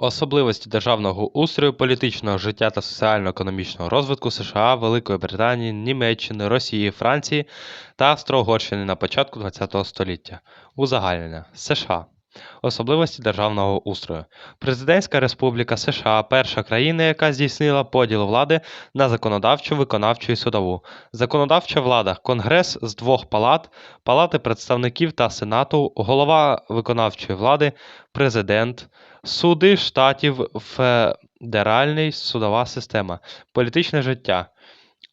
Особливості державного устрою, політичного життя та соціально-економічного розвитку США, Великої Британії, Німеччини, Росії, Франції та Австро-Угорщини на початку ХХ століття. Узагальнення. США. Особливості державного устрою. Президентська Республіка США – перша країна, яка здійснила поділ влади на законодавчу, виконавчу і судову. Законодавча влада – Конгрес з двох палат, Палати представників та Сенату, голова виконавчої влади, президент, суди штатів, федеральний судова система, політичне життя.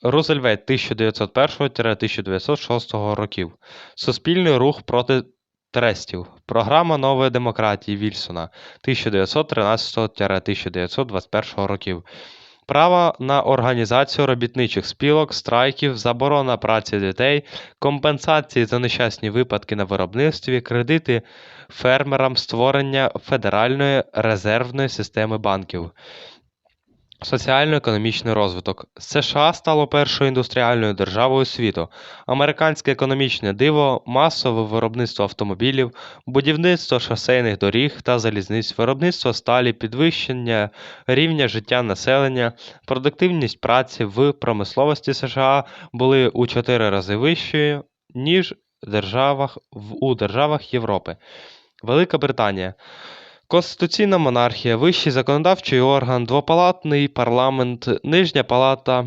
Рузвельт 1901-1906 років. Суспільний рух проти трестів. Програма нової демократії Вільсона 1913-1921 років. Право на організацію робітничих спілок, страйків, заборона праці дітей, компенсації за нещасні випадки на виробництві, кредити фермерам, створення федеральної резервної системи банків. Соціально-економічний розвиток. США стало першою індустріальною державою світу. Американське економічне диво, масове виробництво автомобілів, будівництво шосейних доріг та залізниць, виробництво сталі, підвищення рівня життя населення, продуктивність праці в промисловості США були у 4 рази вищою, ніж державах, у державах Європи. Велика Британія. Конституційна монархія, вищий законодавчий орган, двопалатний парламент, нижня палата,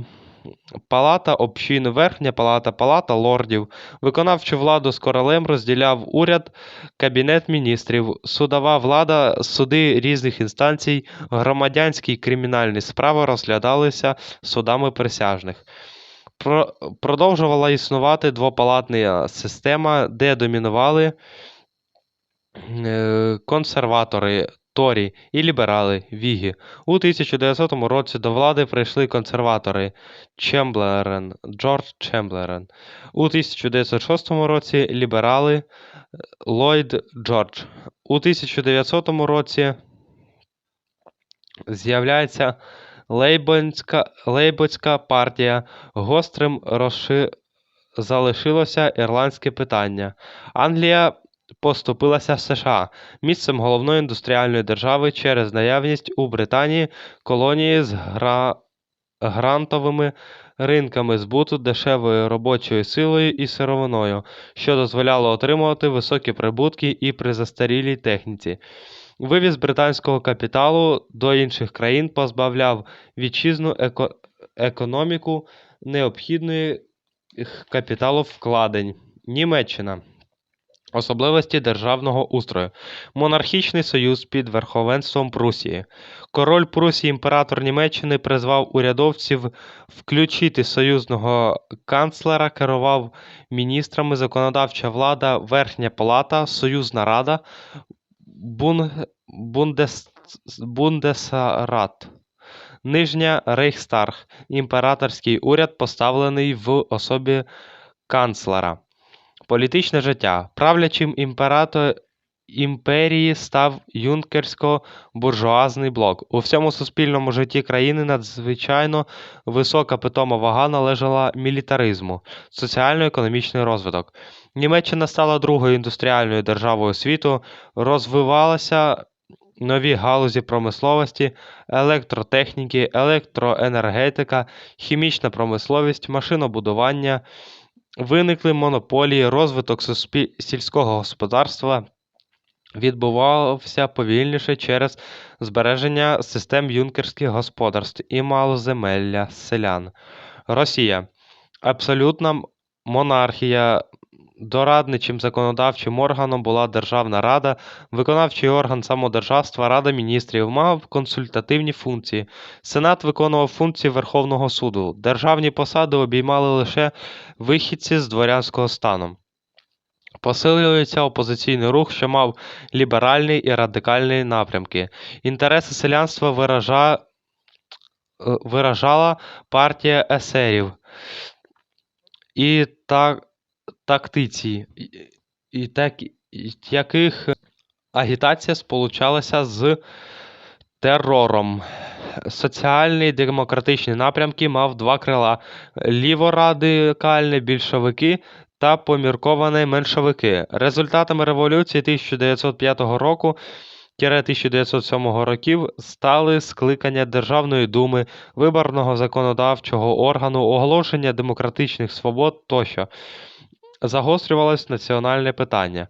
палата общин, верхня палата, палата лордів. Виконавчу владу з королем розділяв уряд, кабінет міністрів, судова влада, суди різних інстанцій, громадянські й кримінальні справи розглядалися судами присяжних. Про, продовжувала існувати двопалатна система, де домінували консерватори Торі і ліберали Вігі. У 1900 році до влади прийшли консерватори Чемберен, Джордж Чемберен. У 1906 році ліберали е, Ллойд Джордж. У 1900 році з'являється Лейбоцька, партія. Гострим розши... залишилося ірландське питання. Англія поступилася США місцем головної індустріальної держави через наявність у Британії колонії з гра... грантовими ринками збуту дешевою робочою силою і сировиною, що дозволяло отримувати високі прибутки і при застарілій техніці. Вивіз британського капіталу до інших країн позбавляв вітчизну еко... економіку необхідної капіталовкладень. Німеччина. Особливості державного устрою. Монархічний союз під верховенством Прусії. Король Прусії імператор Німеччини призвав урядовців включити союзного канцлера, керував міністрами, законодавча влада, верхня палата, союзна рада, бунг... бундес... бундесрат. Нижня Рейхстаг, імператорський уряд, поставлений в особі канцлера. Політичне життя. Правлячим імператор імперії став юнкерсько-буржуазний блок. У всьому суспільному житті країни надзвичайно висока питома вага належала мілітаризму, соціально-економічний розвиток. Німеччина стала другою індустріальною державою світу, розвивалася нові галузі промисловості, електротехніки, електроенергетика, хімічна промисловість, машинобудування, виникли монополії, розвиток сільського господарства відбувався повільніше через збереження систем юнкерських господарств і малоземелля селян. Росія. Абсолютна монархія. Дорадничим законодавчим органом була Державна Рада, виконавчий орган самодержавства, Рада міністрів мав консультативні функції. Сенат виконував функції Верховного суду. Державні посади обіймали лише вихідці з дворянського стану. Посилюється опозиційний рух, що мав ліберальний і радикальний напрямки. Інтереси селянства виража... е, виражала партія есерів і та... тактиці, і, так... яких агітація сполучалася з терором. Соціальний демократичний напрямки мав два крила: ліворадикальні більшовики та помірковані меншовики. Результатами революції 1905 року 1907 років стали скликання Державної думи, виборного законодавчого органу, оголошення демократичних свобод тощо. Загострювалось національне питання.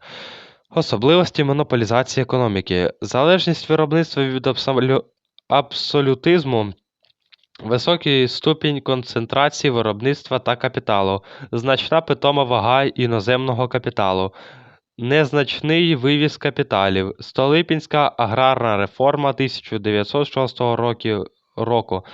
Особливості монополізації економіки, залежність виробництва від абсолю- абсолютизму, високий ступінь концентрації виробництва та капіталу, значна питома вага іноземного капіталу, незначний вивіз капіталів, Столипінська аграрна реформа 1906 роки, року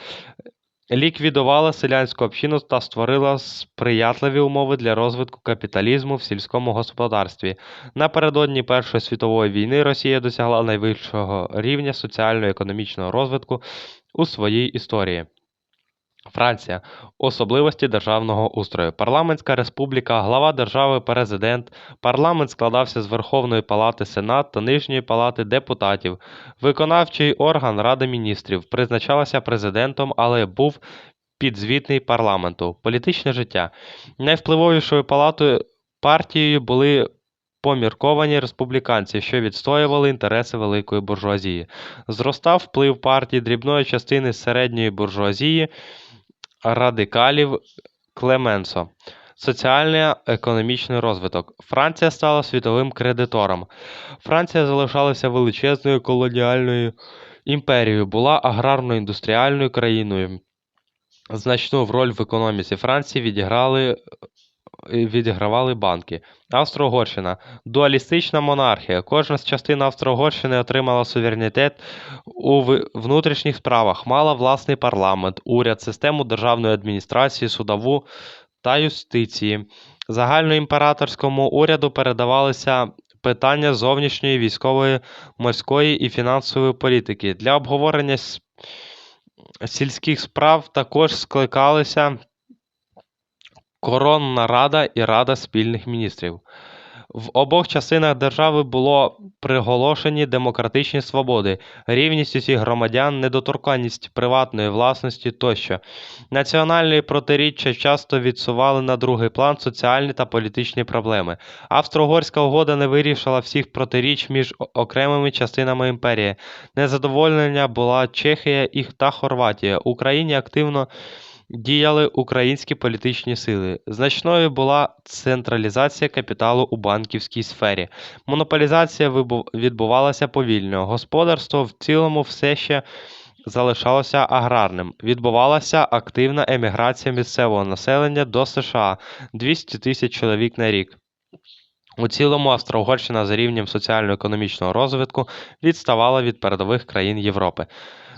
ліквідувала селянську общину та створила сприятливі умови для розвитку капіталізму в сільському господарстві. Напередодні Першої світової війни Росія досягла найвищого рівня соціально-економічного розвитку у своїй історії. Франція. Особливості державного устрою. Парламентська республіка, глава держави, президент. Парламент складався з Верховної Палати Сенат та Нижньої Палати депутатів. Виконавчий орган Ради міністрів призначалася президентом, але був підзвітний парламенту. Політичне життя. Найвпливовішою палатою партією були помірковані республіканці, що відстоювали інтереси великої буржуазії. Зростав вплив партій дрібної частини середньої буржуазії, радикалів Клеменсо. Соціально-економічний розвиток. Франція стала світовим кредитором. Франція залишалася величезною колоніальною імперією, була аграрно-індустріальною країною. Значну роль в економіці Франції відіграли, відігравали банки. Австро-Угорщина дуалістична монархія. Кожна з частин Австро-Угорщини отримала суверенітет у внутрішніх справах, мала власний парламент, уряд, систему державної адміністрації, судову та юстиції. Загальноімператорському уряду передавалися питання зовнішньої військової, морської і фінансової політики. Для обговорення сільських справ також скликалися Коронна Рада і Рада спільних міністрів. В обох частинах держави було приголошені демократичні свободи, рівність усіх громадян, недоторканність приватної власності тощо. Національні протиріччя часто відсували на другий план соціальні та політичні проблеми. Австро-Угорська угода не вирішила всіх протиріч між окремими частинами імперії. Незадоволення була Чехія і та Хорватія. Україні активно діяли українські політичні сили. Значною була централізація капіталу у банківській сфері. Монополізація відбувалася повільно. Господарство в цілому все ще залишалося аграрним. Відбувалася активна еміграція місцевого населення до США 200 тисяч чоловік на рік. У цілому Австро-Угорщина за рівнем соціально-економічного розвитку відставала від передових країн Європи.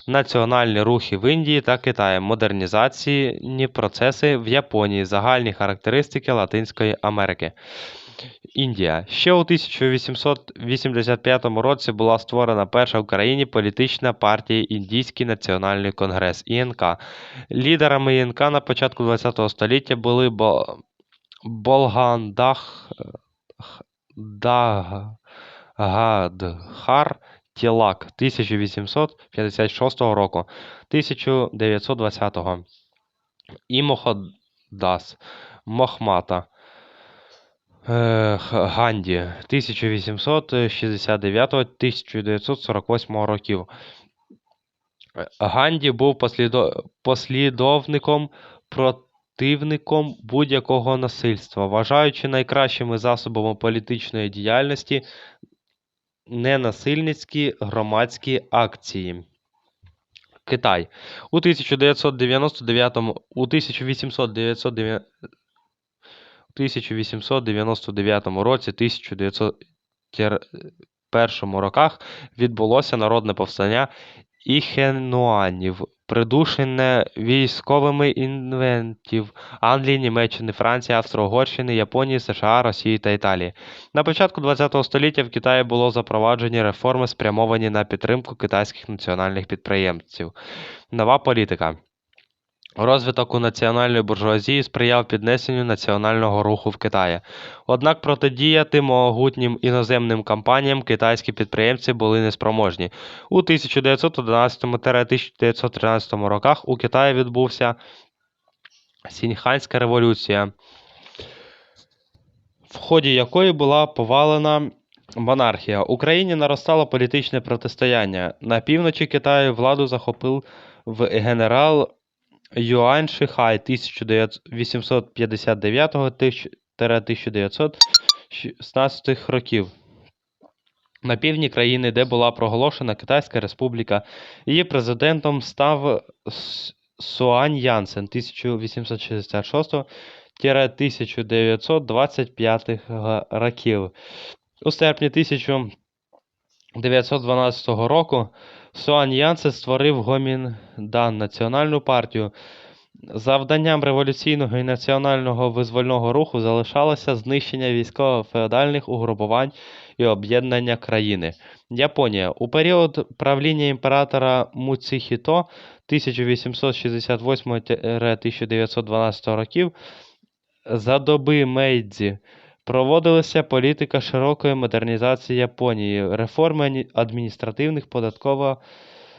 Національні рухи в Індії та Китаї, модернізаційні процеси в Японії, загальні характеристики Латинської Америки. Індія. Ще у 1885 році була створена перша в країні політична партія Індійський національний конгрес ІНК. Лідерами ІНК на початку ХХ століття були Болгандах Дагадхар Тілак 1856 року 1920 і Моходас Мохмата е, Ганді 1869-1948 років. Ганді був послідо... послідовником противником будь-якого насильства, вважаючи найкращими засобами політичної діяльності ненасильницькі громадські акції. Китай. У 1999 у 1899 1899 році 1901 роках відбулося народне повстання іхенуанів, придушене військовими інвентів Англії, Німеччини, Франції, Австро-Угорщини, Японії, США, Росії та Італії. На початку ХХ століття в Китаї було запроваджені реформи, спрямовані на підтримку китайських національних підприємців. Нова політика. Розвиток у національної буржуазії сприяв піднесенню національного руху в Китаї. Однак протидіяти могутнім іноземним компаніям китайські підприємці були неспроможні. У 1911-1913 роках у Китаї відбувся Сіньханська революція, в ході якої була повалена Монархія. Україні наростало політичне протистояння. На півночі Китаю владу захопив в генерал Юань Шихай 1859-1916 років. На півдні країни, де була проголошена Китайська Республіка, її президентом став Суань Янсен 1866-1925 років. У серпні 1912 року Суань Янсен створив Гоміндан Національну партію. Завданням революційного і національного визвольного руху залишалося знищення військово-феодальних угрупувань і об'єднання країни. Японія. У період правління імператора Муцихіто 1868-1912 років за доби Мейдзі проводилася політика широкої модернізації Японії, реформи адміністративних, податкова,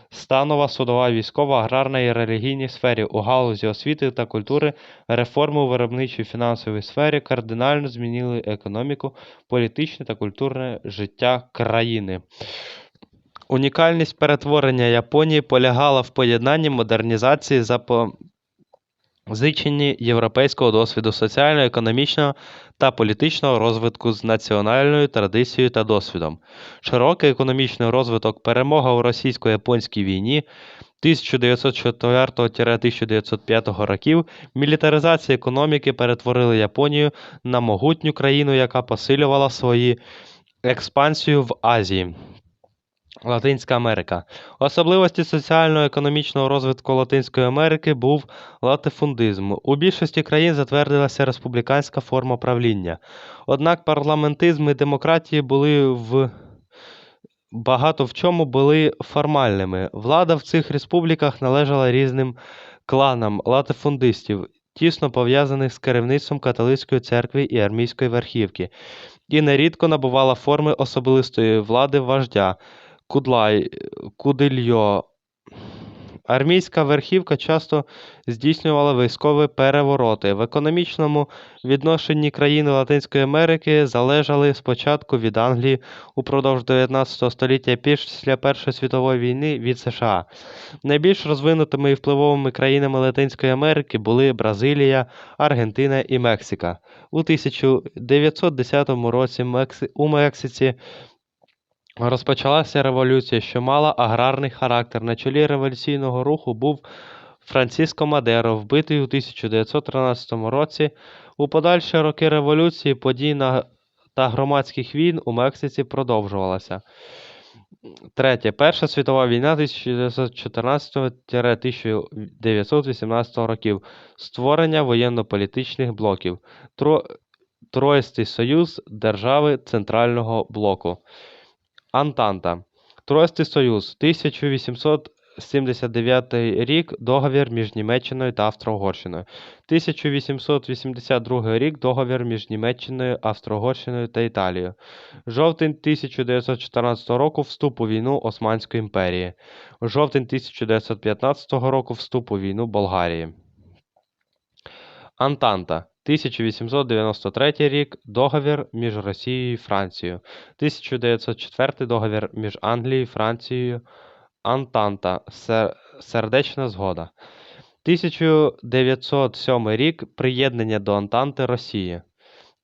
станова, судова, військова, аграрна і релігійній сфері, у галузі освіти та культури, реформи у виробничій фінансовій сфері кардинально змінили економіку, політичне та культурне життя країни. Унікальність перетворення Японії полягала в поєднанні модернізації запозиченні європейського досвіду соціально-економічного та політичного розвитку з національною традицією та досвідом. Широкий економічний розвиток, перемога у російсько-японській війні 1904-1905 років, мілітаризація економіки перетворили Японію на могутню країну, яка посилювала свої експансію в Азії. Латинська Америка. Особливості соціально-економічного розвитку Латинської Америки був латифундизм. У більшості країн затвердилася республіканська форма правління. Однак парламентизм і демократії були в багато в чому були формальними. Влада в цих республіках належала різним кланам латифундистів, тісно пов'язаних з керівництвом католицької церкви і армійської верхівки, і нерідко набувала форми особистої влади вождя. Кудлай, Кудильо. Армійська верхівка часто здійснювала військові перевороти. В економічному відношенні країни Латинської Америки залежали спочатку від Англії упродовж 19 століття після Першої світової війни від США. Найбільш розвинутими і впливовими країнами Латинської Америки були Бразилія, Аргентина і Мексика. У 1910 році у Мексиці Розпочалася революція, що мала аграрний характер. На чолі революційного руху був Франциско Мадеро, вбитий у 1913 році. У подальші роки революції, подій на- та громадських війн у Мексиці продовжувалася. Третє. Перша світова війна 1914-1918 років. Створення воєнно-політичних блоків. Тро... Троїстий союз держави Центрального блоку. Антанта. Троїстий союз. 1879 рік. Договір між Німеччиною та Австро-Угорщиною. 1882 рік. Договір між Німеччиною, Австро-Угорщиною та Італією. Жовтень 1914 року. Вступ у війну Османської імперії. Жовтень 1915 року. Вступ у війну Болгарії. Антанта. 1893 рік. Договір між Росією і Францією. 1904 договір між Англією і Францією. Антанта. Сердечна згода. 1907 рік. Приєднання до Антанти Росії.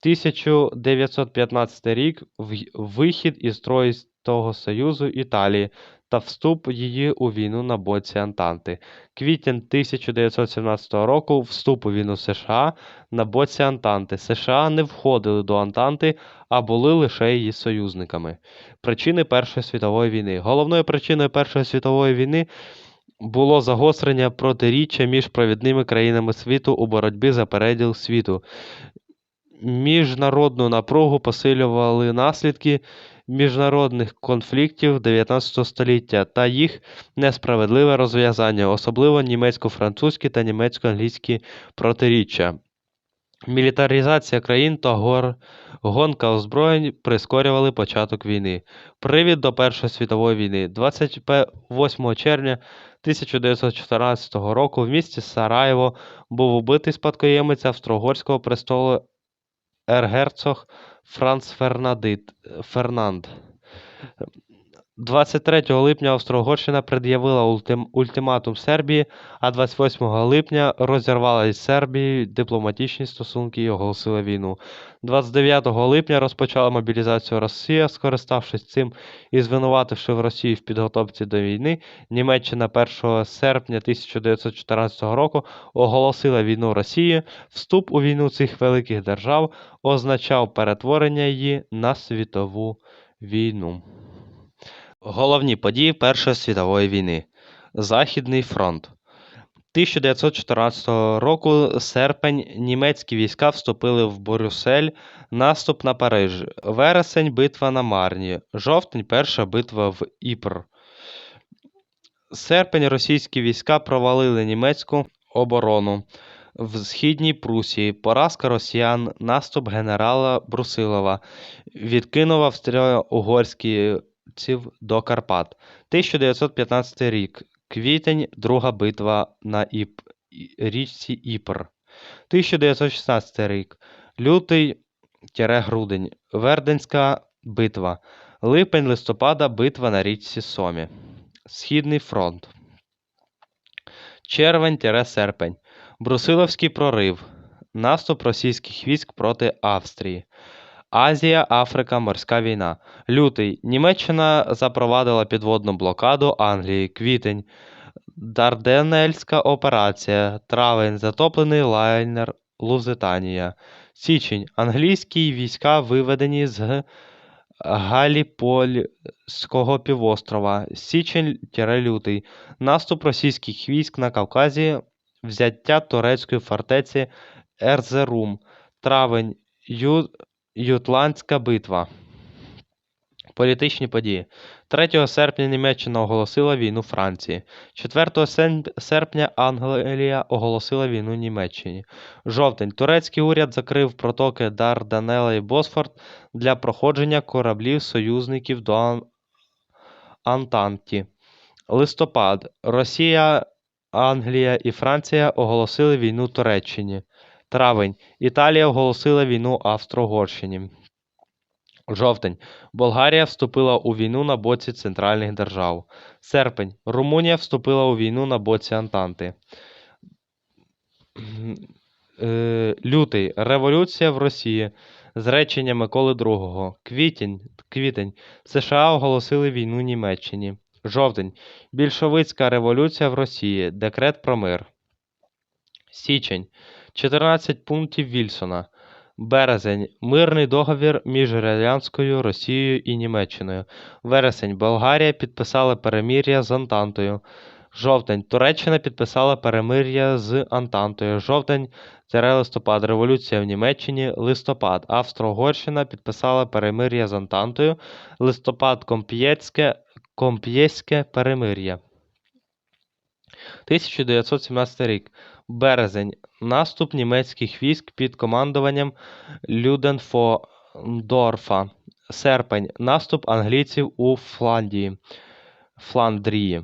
1915 рік. Вихід із Троїстого Союзу Італії та вступ її у війну на боці Антанти. Квітень 1917 року. Вступ у війну США на боці Антанти. США не входили до Антанти, а були лише її союзниками. Причини Першої світової війни. Головною причиною Першої світової війни було загострення протиріччя між провідними країнами світу у боротьбі за переділ світу. Міжнародну напругу посилювали наслідки міжнародних конфліктів 19 століття та їх несправедливе розв'язання, особливо німецько-французькі та німецько-англійські протиріччя. Мілітаризація країн та гор... гонка озброєнь прискорювали початок війни. Привід до Першої світової війни. 28 червня 1914 року в місті Сараєво був убитий спадкоємець Австро-Угорського престолу ерцгерцог Франц Фернадит, Фернанд. 23 липня Австро-Угорщина пред'явила ультим- ультиматум Сербії, а 28 липня розірвала із Сербією дипломатичні стосунки і оголосила війну. 29 липня розпочала мобілізацію Росія, скориставшись цим і звинувативши в Росії в підготовці до війни, Німеччина 1 серпня 1914 року оголосила війну Росії. Вступ у війну цих великих держав означав перетворення її на світову війну. Головні події Першої світової війни. Західний фронт. 1914 року серпень німецькі війська вступили в Брюссель, наступ на Париж, вересень битва на Марні, жовтень перша битва в Іпр. Серпень російські війська провалили німецьку оборону в східній Прусії, поразка росіян, наступ генерала Брусилова, відкинув австріо-угорських до Карпат. 1915 рік. Квітень, друга битва на Іп... Річці Іпр. 1916 рік. Лютий грудень. Верденська битва. Липень листопада битва на річці Сомі. Східний фронт. Червень серпень. Брусиловський прорив. Наступ російських військ проти Австрії. Азія, Африка, морська війна. Лютий. Німеччина запровадила підводну блокаду Англії. Квітень. Дарденельська операція. Травень. Затоплений лайнер Лузитанія. Січень. Англійські війська виведені з Галіпольського півострова. Січень-лютий. Наступ російських військ на Кавказі. Взяття турецької фортеці Ерзерум. Травень. Ю... Ютландська битва. Політичні події. 3 серпня Німеччина оголосила війну Франції. 4 серпня Англія оголосила війну Німеччині. Жовтень. Турецький уряд закрив протоки Дарданелла і Босфор для проходження кораблів союзників до Ан- Антанті. Листопад. Росія, Англія і Франція оголосили війну Туреччині. Травень. Італія оголосила війну Австро-Угорщині. Жовтень. Болгарія вступила у війну на боці центральних держав. Серпень. Румунія вступила у війну на боці Антанти. Е, Лютий. Революція в Росії. Зречення Миколи II. Квітень. Квітень. США оголосили війну Німеччині. Жовтень. Більшовицька революція в Росії. Декрет про мир. Січень. 14 пунктів Вільсона. Березень. Мирний договір між Радянською Росією і Німеччиною. Вересень. Болгарія підписала перемир'я з Антантою. Жовтень. Туреччина підписала перемир'я з Антантою. Жовтень. листопад. Революція в Німеччині. Листопад. Австро-Угорщина підписала перемир'я з Антантою. Листопад. Комп'єцьке Комп'єське перемир'я. 1917 рік. Березень. Наступ німецьких військ під командуванням Люденфодорфа. Серпень. Наступ англійців у Фландії. Фландрії.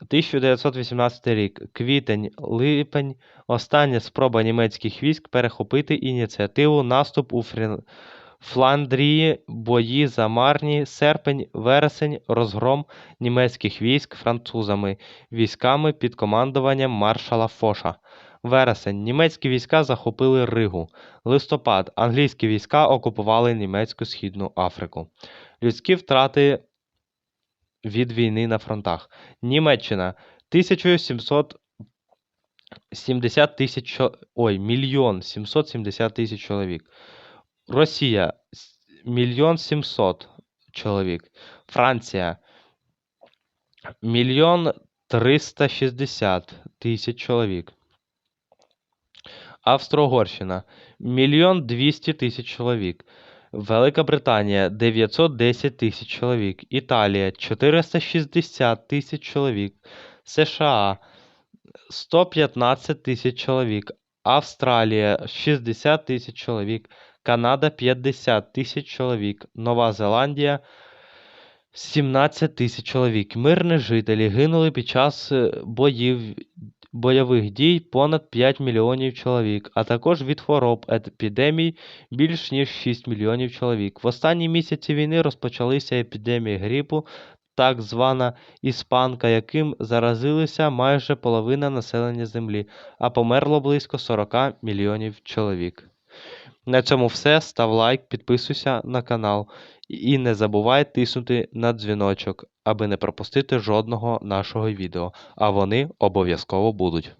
1918 рік. Квітень, липень. Остання спроба німецьких військ перехопити ініціативу наступ у Фрін... Фландрії, бої за Марні, серпень, вересень, розгром німецьких військ французами, військами під командуванням маршала Фоша. Вересень. Німецькі війська захопили Ригу. Листопад. Англійські війська окупували німецьку Східну Африку. Людські втрати від війни на фронтах. Німеччина 1770 тисяч ой, мільйон 770 тисяч чоловік. Росія мільйон 700 чоловік. Франція мільйон 360 тисяч чоловік. Австро-Угорщина мільйон 200 тисяч чоловік. Велика Британія 910 тисяч чоловік. Італія 460 тисяч чоловік. США 115 тисяч чоловік. Австралія 60 тисяч чоловік. Канада 50 тисяч чоловік. Нова Зеландія 17 тисяч чоловік. Мирні жителі гинули під час е, боїв бойових дій понад 5 мільйонів чоловік, а також від хвороб епідемій більш ніж 6 мільйонів чоловік. В останні місяці війни розпочалися епідемії грипу, так звана іспанка, яким заразилися майже половина населення Землі, а померло близько 40 мільйонів чоловік. На цьому все. Став лайк, підписуйся на канал і не забувай тиснути на дзвіночок, аби не пропустити жодного нашого відео, а вони обов'язково будуть.